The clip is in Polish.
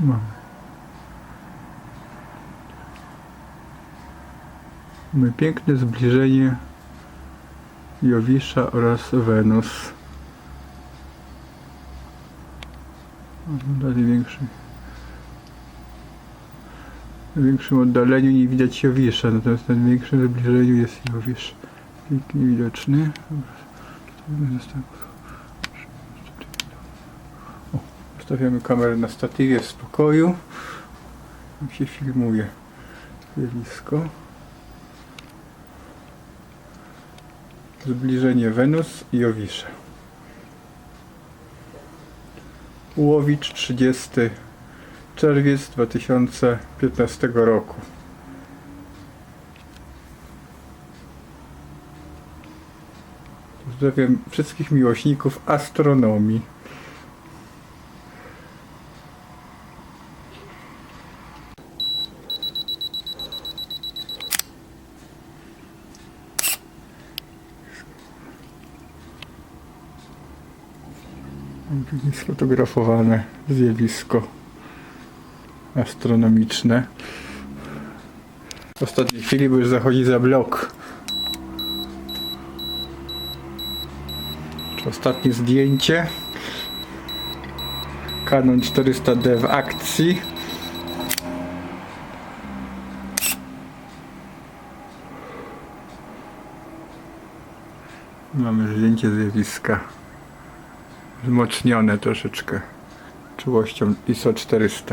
Mamy. Mamy piękne zbliżenie Jowisza oraz Wenus. W dalej większym, na większym oddaleniu nie widać Jowisza, natomiast na większym zbliżeniu jest Jowisz. Pięknie widoczny. O, Ustawiamy kamerę na statywie w spokoju. Jak się filmuje zjawisko. Zbliżenie Wenus i Jowisza. Łowicz 30 czerwiec 2015 roku. Pozdrawiam wszystkich miłośników astronomii. Sfotografowane zjawisko astronomiczne. W ostatniej chwili, bo już zachodzi za blok. Ostatnie zdjęcie. Canon 400D w akcji. Mamy zdjęcie zjawiska wzmocnione troszeczkę czułością ISO 400.